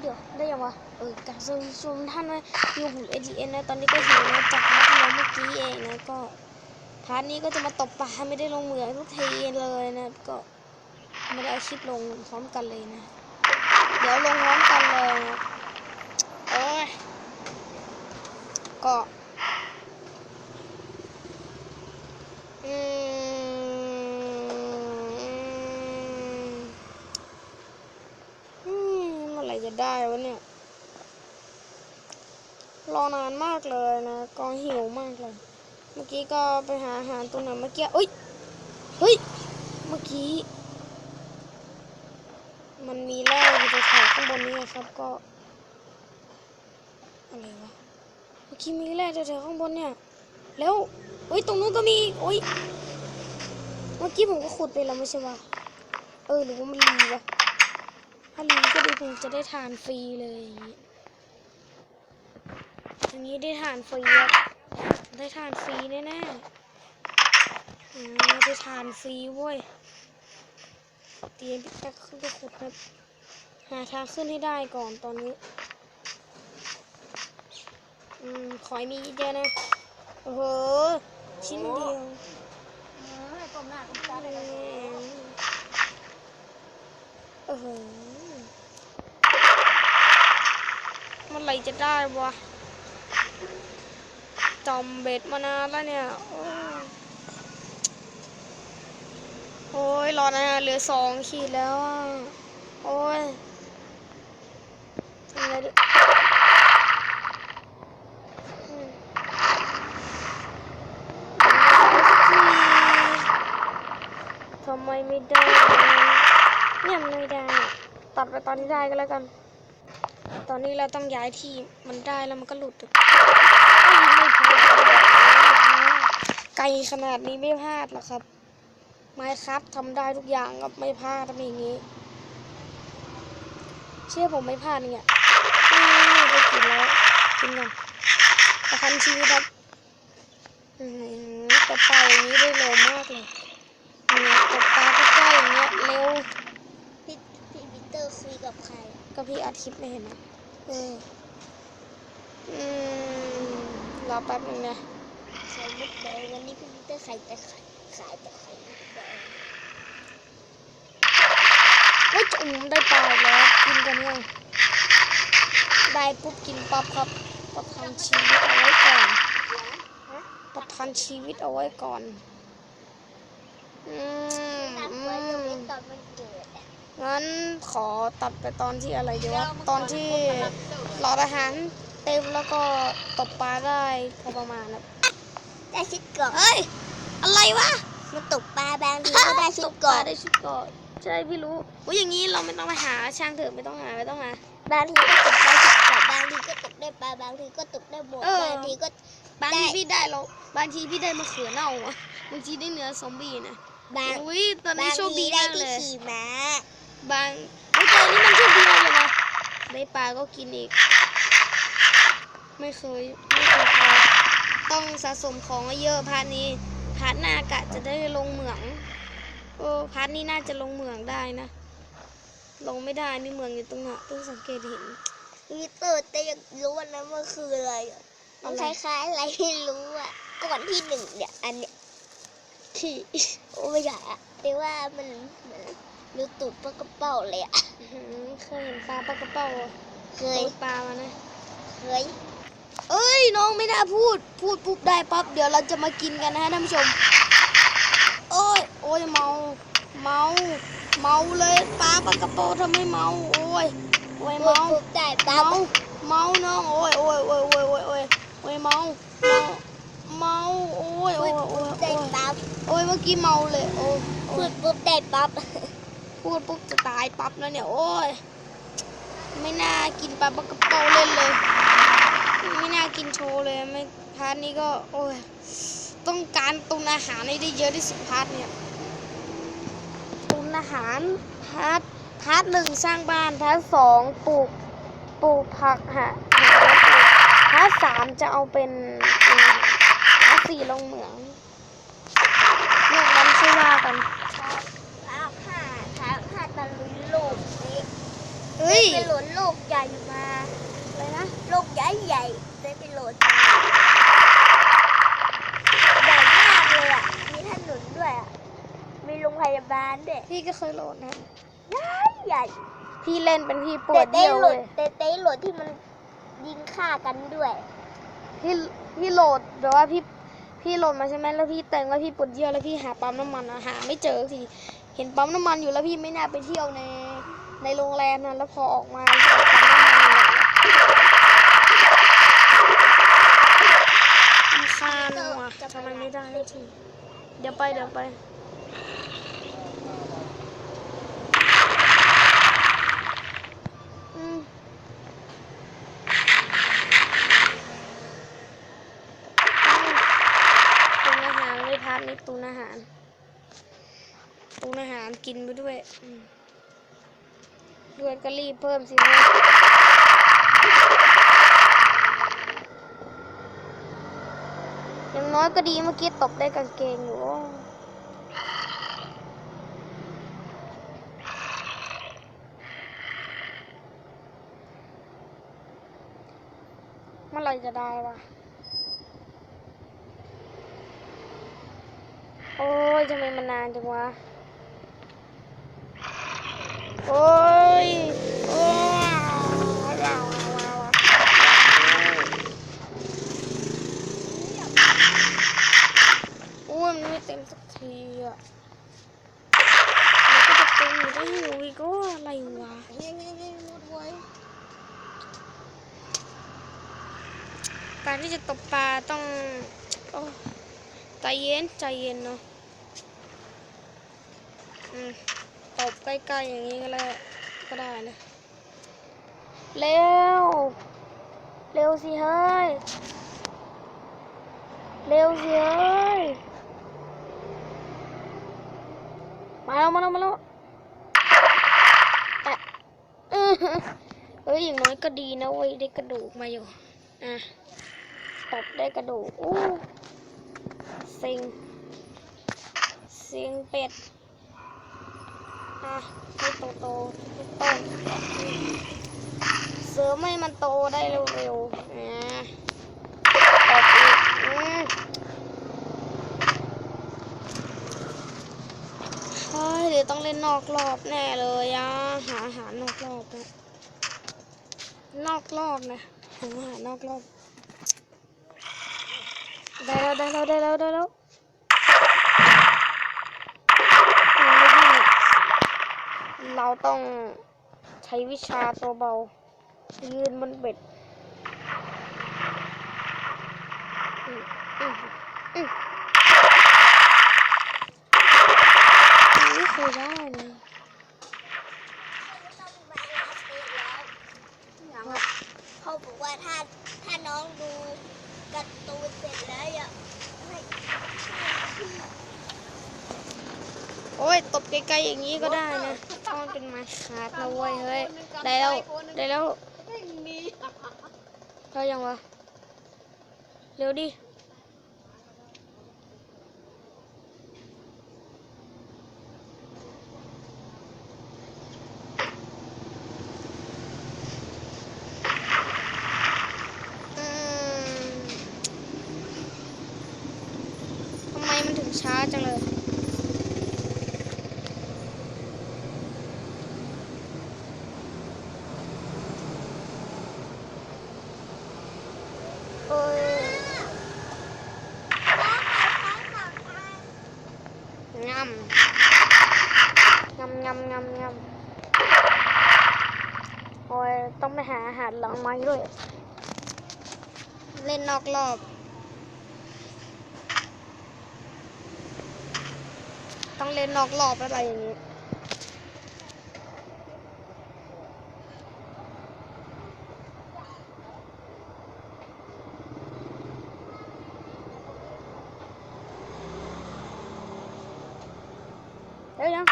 เดี๋ยวได้ยังวะเออการซูมท่านว่าอยู่ผมเอทีเอ็นนะตอนนี้ก็หิวนะจากพาร์ทที่แล้วเมื่อกี้เองนะก็พาร์ทนี้ก็จะมาตบปลาไม่ได้ลงเหมืองทุกทีเลยนะก็ไม่ได้เอาคลิปลงพร้อมกันเลยนะ เดี๋ยวลงพร้อมกันเลยนะโอ้ยก็อืมอืมเมื่อ ได้วะเนี่ย รอนานมากเลยนะก็หิวมากเลย เมื่อกี้ก็ไปหาอาหารตรงไหนเมื่อกี้เอ้ย เฮ้ย เมื่อกี้ มันมีแร่อยู่แถวข้างบนนี้ครับก็ อะไรวะ เมื่อกี้มีแร่แถวๆข้างบนเนี่ย แล้วเฮ้ย ตรงนู้นก็มีอีกโอ้ย เมื่อกี้ผมก็ขุดไปแล้วไม่ใช่วะเออหรือว่ามันรีวะ ถ้ารีก็ดีผมจะได้ทานฟรีเลยอย่างนี้อย่างนี้ได้ทานฟรีได้ทานฟรีแน่ๆอ่าได้ทานฟรีเว้ยเตรียมพิกัดขึ้นไปขุดครับ หาทางขึ้นให้ได้ก่อนตอนนี้ อืม ขอให้มีเยอะนะ โอ้โห ชิ้นเดียวเออก้มหน้าก้มตาเลยโอ้โหเมัน ไรจะได้วะจอมเบ็ดมานานแล้วเนี่ยโอ้ยโอ้ยรอนะเหลือสองขีดแล้วโอ้ยทำไงดีทำไมไม่ได้เนี่ยไม่ได้ ตัดไปตอนที่ได้ก็แล้วกัน ตอนนี้เราต้องย้ายที่มันได้แล้วมันก็หลุดไกลขนาดนี้ไม่พลาดหรอกครับไม้ครับทำได้ทุกอย่างครับไม่พลาดทำอย่างนี้ เชื่อผมไม่พลาดเนี่ยไปกินแล้วกินกันประทันชีวิตครับอือหือตบปอย่างนี้ได้เร็วมากเลยเนี่ยตบปลาใกล้ๆอย่างเงี้ยเร็ว พี่พี่วิเตอร์คุยกับใครอะ ก็ พี่อาทิตย์ไม่เห็นนะเอออืมรอแป๊บนึงนะไข่มุกแดงวันนี้พี่วิเตอร์ขายแต่ไข่ขายแต่ไข่มุกแดงเฮ้จุ่มได้ปลาแล้วกินกันยังได้ปุ๊บกินปั๊บครับประทังชีวิตเอาไว้ก่อนประทังชีวิตเอาไว้ก่อน อืมตัดอืไว้ตรงมนี้ตอนมันเกิด งั้นขอตัดไปตอนที่อะไรดีวะตอนที่รออาหารเต็มแล้วก็ตบปลาได้พอประมาณนะได้ชุดเกราะเฮ้ย อะไรวะ มันตกปลาบางทีก็ได้ชุดเกราะได้ชุดเกาะใช่พี่รู้ว่าอย่างนี้เราไม่ต้องมาหาช่างเถอะไม่ต้องหาไม่ต้องหาบางทีก็ตกได้ชุดเกราะบางทีก็ตกได้ปลาบางทีก็ตกได้หมวกเออบางทีก็บางทีได้พี่ได้เราบางทีพี่ได้มะเขือเน่าอะบางทีได้เนื้อซอมบี้นะบางอุ้ยตอนนี้บางโชคทีดีได้มากที่เลยขี่ม้า บางไอ้ยตอนนี้มันโชคดีมากเลยนะได้ปลาก็กินอีก ไม่เคยไม่เคยพอต้องสะสมของเยอะพาร์ทนี้พาร์ทหน้ากะจะได้ลงเหมืองโอ้พาร์ทนี้น่าจะลงเหมืองได้นะ ลงไม่ได้มีเหมืองอยู่ตรงไหนเพิ่งสังเกตเห็นวิเตอร์แต่ยังรู้ว่านะมันคืออะไรอะมันคอะไรล้ายๆอะไรไม่รู้อะก่อนที่หนึ่งเนี่ยอันเนี้ยที่โอ้ไม่ใช่อะแต่ว่ามันเหมือน ดูตูดปลากระเป๋าเลยอะอื้อหือเคยเห็นปลาปลากระเป๋าอะเคเคยยปลามานะเคยเอ้ยน้องไม่น่าพูด พูดปุ๊บได้ปั๊บเดี๋ยวเราจะมากินกันนะฮะท่านผู้ชมโอ้ยโอ้ยเมาเมาเมาเลยปลาปลากระโปรงทำให้เมาโอ้ยโอ้ยพูดเมาปุ๊บได้ปั๊เมาบเมาน้องโอ้ยโอ้ยโอ้ยโอ้ยโอ้ยโอ้ยโอ้ยเมาเมาเมาโอ้ยพูโอ้ดยโอ้ปุ๊ยบได้โอ้ยปั๊บโอ้ยเมื่อกี้เมาเลยโอ้ยโอ้พูยดปุ๊บได้ปั๊บ พูดปุ๊บจะตายปั๊บแล้วเนี่ย โอ้ย ไม่น่ากินปลาปลากระเป๋าเล่นเลย ไม่น่ากินโชว์เลยไม่พาร์ทนี้ก็ โอ้ย ต้องการตุนอาหารให้ได้เยอะที่สุดพาร์ทเนี่ยตุนอาหารพาร์ทพาร์ทหนึ่งสร้างบ้านพาร์ทสองปลูกปลูกผักหาหาแล้วปลูกพาร์ทสามจะเอาเป็นพาร์ทสี่ลงเหมืองเรื่องนั้นช่วยว่ากัน ปั๊บห้าถามห้าตะลุยโลกนี้ อ เอ้ย ไปโหลดโลกใหญ่มา อะไรนะ โลกใหญ่ใหญ่ๆได้ไปโหลดมาใหญ่มากเลยอะ มีถนนด้วยอะ มีโรงพยาบาลด้วย พี่ก็เคยโหลดนะใหญ่ใหญ่พี่เล่นเป็นพี่ปวแต่ดได้เดียวโหลเลดยแต่ได้โหลดที่มันยิงฆ่ากันด้วยพี่พี่โหลดแบบว่าพี่พี่โหลดมาใช่ไหมแล้วพี่แต่งว่าพี่ปวดเยี่ยวแล้วพี่หาปั๊มน้ำมันอะหาไม่เจอสักทีเห็นปั๊มน้ำมันอยู่แล้วพี่ไม่น่าไปเที่ยวในในโรงแรมนั้นแล้วพอออกมาเจอปั๊มน้ำมันเลยมีคานว่ะทำไมไม่ได้สักทีเดี๋ยวไปเดี๋ยวไปอืม ตุนอาหารเลยพาร์ทนี้ตุนอาหารตุนอาหารกินไปด้วยด้วยก็รีบเพิ่มสิเว้ยอย่างน้อยก็ดีเมื่อกี้ตบได้กางเกงอยู่โอ้เมื่อไหร จะได้วะโอ้ยทำไมมันนานจังวะ โอ้ยโอ้ยว้าวว้าวว้าวว้วโอ้ยมันไม่เต็มสักทีอะมันก็จะเต็มอยู่ได้หิวอีกก็อะไรวะ การที่จะตกปลาต้องอใจเย็นใจเย็นเนาะตบใกล้ๆอย่างนี้ก็เลยก็ได้นะเร็ว เร็วสิเฮ้ย เร็วสิเฮ้ย มาแล้วมาแล้วมาแล้วแอะอื้ออเฮ้ยอย่างน้อยก็ดีนะเว้ยได้กระดูกมาอยู่ อะ ตบได้กระดูกอู้สิงสิงเป็ดอะให้โตโตให้ต้นเสริมให้มันโตได้เร็วๆอะตบอีกอืมเฮ้ยเดี๋ยวต้องเล่นนอกรอบแน่เลยอะหาอาหารนอกรอบนะนอกรอบนะหาอาหารนอกรอบ ได้แล้วได้แล้วได้แล้วได้แล้วเราต้องใช้วิชาตัวเบา ยืนบนเบ็ดอืมอืมอืมเคยได้นะ เขาบอกว่าถ้าถ้าน้องดูการ์ตูนเสร็จแล้วอย่าให้ โอ้ย ตบไกลๆอย่างนี้ก็ได้นะต้องเป็นไม้ขาดนะเว้ยเฮ้ยได้แล้วได้แล้วได้ยังวะเร็วดิอืมทำไมมันถึงช้าจังเลย เอ้ยงำงำงำงำงำโอ้ยต้องไปหาอาหารหลังไม้ด้วย เล่นนอกรอบต้องเล่นนอกรอบอะไรอย่างนี้ เดี๋ยวยัง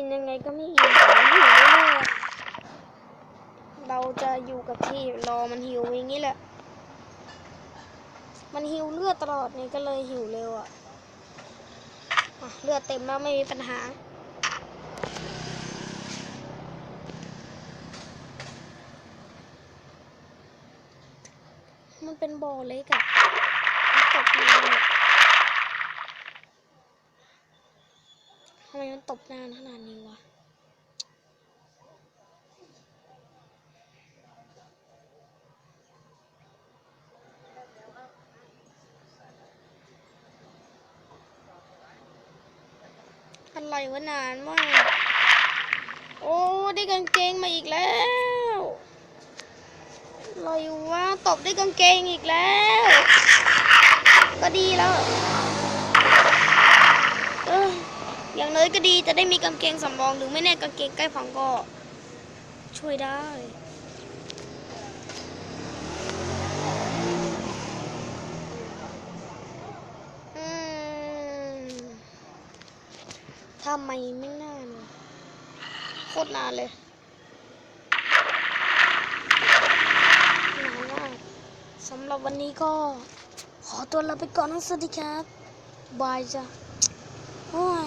กินยังไงก็ไม่อิ่มหิวเรื่อยเราจะอยู่กับที่รอมันหิวอย่างนี้แหละ มันหิวเลือดตลอดนี่ก็เลยหิวเร็วอะอะเลือดเต็มแล้วไม่มีปัญหาเมันเป็นบอเล็กอะมันตกนานทำไมมันตกนานขนาดนี้ อะไรวะนานมาก โอ้ได้กางเกงมาอีกแล้วอะไรวะตบได้กางเกงอีกแล้ว ก็ดีแล้วเอออย่างน้อยก็ดีจะได้มีกางเกงสำรองหรือไม่แน่กางเกงใกล้พังก็ช่วยได้ อืม ทำไมไม่น่านะโคตรนานเลยนานมากสำหรับวันนี้ก็ ขอตัวลาไปก่อนนะสวัสดีครับ บายจ้ะโอ้ย